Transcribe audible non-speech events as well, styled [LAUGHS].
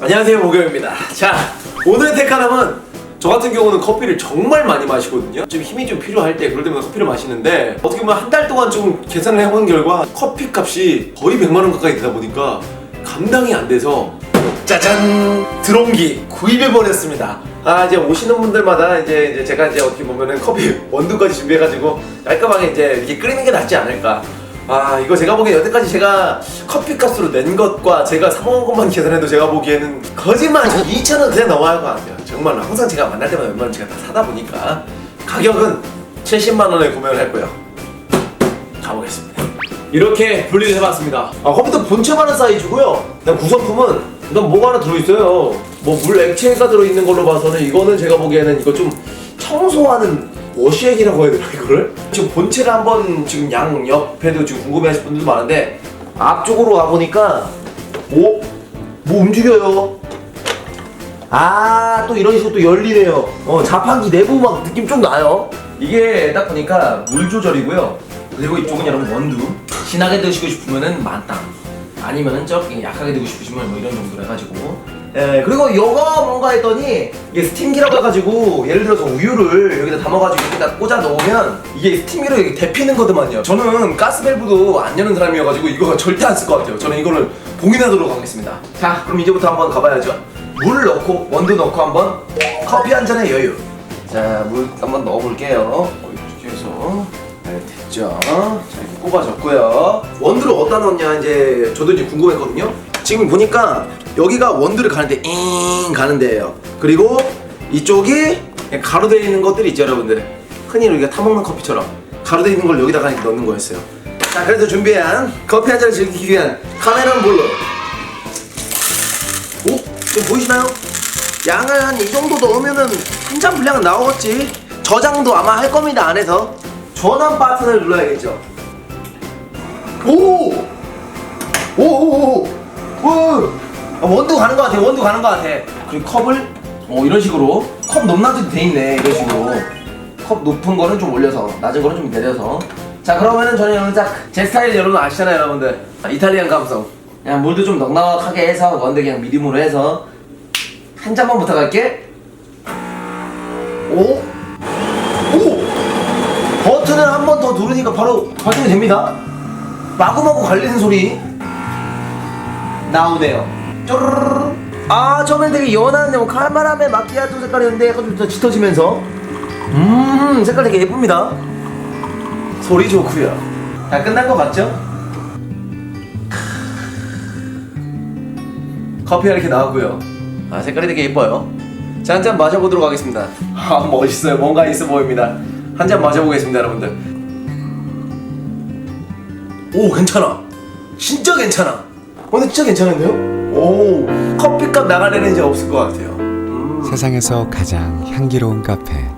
안녕하세요 목요입니다. 자 오늘의 테카남은 저 같은 경우는 커피를 정말 많이 마시거든요. 좀 힘이 좀 필요할 때 그럴 때마다 커피를 마시는데 어떻게 보면 한 달 동안 좀 계산을 해본 결과 커피 값이 거의 100만 원 가까이 되다 보니까 감당이 안 돼서 짜잔! 드론기 구입해버렸습니다. 아 이제 오시는 분들마다 이제, 이제 제가 이제 어떻게 보면은 커피 [LAUGHS] 원두까지 준비해가지고 깔끔하게 이제 이렇게 끓이는 게 낫지 않을까 아 이거 제가 보기엔 여태까지 제가 커피 값으로 낸 것과 제가 사 먹은 것만 계산해도 제가 보기에는 거짓말 2,000원 그냥 넘어야 할 것 같아요. 정말로 항상 제가 만날 때마다 웬만하면 제가 다 사다 보니까. 가격은 70만 원에 구매를 했고요. 가보겠습니다. 이렇게 분리를 해봤습니다. 아 컴퓨터 본체만한 사이즈고요. 그냥 구성품은 일단 뭐가 하나 들어있어요. 뭐 물 액체가 들어있는 걸로 봐서는 이거는 제가 보기에는 이거 좀 청소하는 워시액이라고 해야 되나 이거를? 지금 본체를 한번 지금 양 옆에도 지금 궁금해하실 분들도 많은데 앞쪽으로 가보니까 오? 뭐 움직여요? 아 또 이런 식으로 또 열리네요. 어 자판기 내부 막 느낌 좀 나요. 이게 딱 보니까 물 조절이고요. 그리고 이쪽은 여러분 원두. 진하게 드시고 싶으면은 만땅. 아니면은 조금 약하게 드고 싶으시면 뭐 이런 정도로 해가지고 예 그리고 이거 뭔가 했더니 이게 스팀기라고 해가지고 예를 들어서 우유를 여기다 담아가지고 여기다 꽂아 놓으면 이게 스팀기로 이렇게 데피는 거더만요. 저는 가스밸브도 안 여는 사람이어가지고 이거 절대 안 쓸 것 같아요. 저는 이거를 봉인하도록 하겠습니다. 자 그럼 이제부터 한번 가봐야죠. 물 넣고 원두 넣고 한번 커피 한 잔의 여유. 자 물 한번 넣어볼게요. 해서. 네, 됐죠? 자 이렇게 꼽아줬고요. 원두를 어디다 넣냐 이제 저도 이제 궁금했거든요 지금 보니까 여기가 원두를 가는데 잉 가는 데예요. 그리고 이쪽이 가루되어 있는 것들이 있죠 여러분들. 흔히 우리가 타먹는 커피처럼 가루되어 있는 걸 여기다가 넣는 거였어요. 자 그래서 준비한 커피 한 잔을 즐기기 위한 카메론 블루 오? 지금 보이시나요? 양을 한 이 정도 넣으면은 한 잔 분량은 나오겠지. 저장도 아마 할 겁니다 안에서. 전원 버튼을 눌러야겠죠. 오! 오 오 오 오! 아, 원두 가는 것 같아 원두 가는 것 같아. 그리고 컵을 어 이런 식으로 컵 높낮이도 돼 있네 이런 식으로. 컵 높은 거는 좀 올려서 낮은 거는 좀 내려서. 자 그러면은 저는 여러분 딱 제 스타일 여러분 아시잖아요 여러분들. 아, 이탈리안 감성. 그냥 물도 좀 넉넉하게 해서 원두 그냥 미디움으로 해서. 한 잔만 부탁할게. 오? 오! 버튼을 한 번 더 누르니까 바로 발동이 됩니다. 마구마구 갈리는 소리 나오네요. 쪼르르르. 아 처음엔 되게 연한 뭐 카라멜 마키아토 색깔이었는데 약간 좀더 짙어지면서. 음 색깔 되게 예쁩니다. 소리 좋고요. 다 끝난 거 맞죠? 커피가 이렇게 나왔고요. 아 색깔이 되게 예뻐요. 자 한 잔 마셔보도록 하겠습니다. 아 멋있어요. 뭔가 있어 보입니다. 한 잔 마셔보겠습니다 여러분들. 오 괜찮아. 진짜 괜찮아. 어, 근데 진짜 괜찮은데요? 오 커피값 나갈 일은 이제 없을 것 같아요 음. 세상에서 가장 향기로운 카페